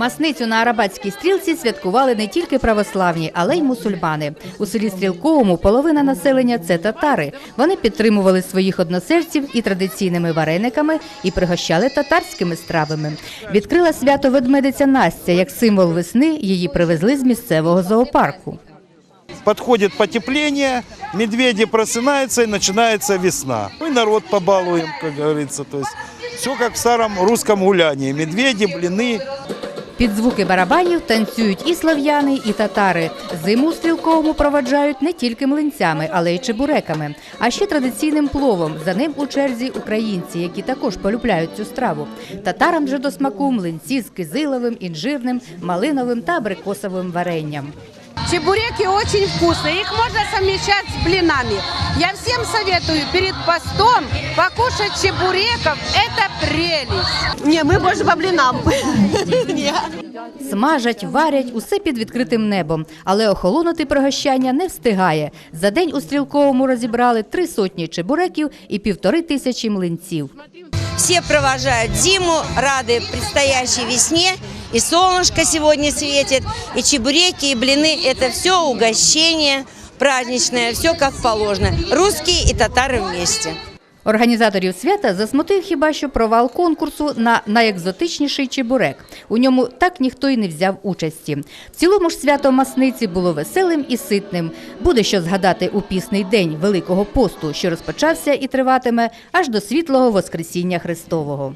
Масницю на Арабатській стрілці святкували не тільки православні, але й мусульмани. У селі Стрілковому половина населення це татари. Вони підтримували своїх односельців і традиційними варениками, і пригощали татарськими стравами. Відкрила свято ведмедиця Настя як символ весни. Її привезли з місцевого зоопарку. Подходит потепление, медведи просынаются и начинается весна. Мы народ побалуем, как говорится. То есть все как в старом русском гулянии. Медведи, блины. Під звуки барабанів танцюють і слав'яни, і татари. Зиму стрілковому проваджають не тільки млинцями, але й чебуреками, а ще традиційним пловом. За ним у черзі українці, які також полюбляють цю страву. Татарам же до смаку млинці з кизиловим, інжирним, малиновим та абрикосовим варенням. Чебуреки очень вкусные, их можно совмещать с блинами. Я всем советую перед постом покушать чебуреков. Это прелесть. Не, мы больше по блинам. Смажать, варять усе під відкритим небом, але охолонути пригощання не встигає. За день у стрілковому розібрали три сотні чебуреків і півтори тисячі млинців. Все провожают зиму, рады предстоящей весне. И солнышко сегодня светит, и чебуреки, и блины – это все угощение праздничное, все как положено. Русские и татары вместе. Організаторів свята засмутив хіба що провал конкурсу на найекзотичніший чебурек. У ньому так ніхто й не взяв участі. В цілому ж свято масниці було веселим і ситним. Буде що згадати у пісний день Великого посту, що розпочався і триватиме аж до світлого Воскресіння Христового.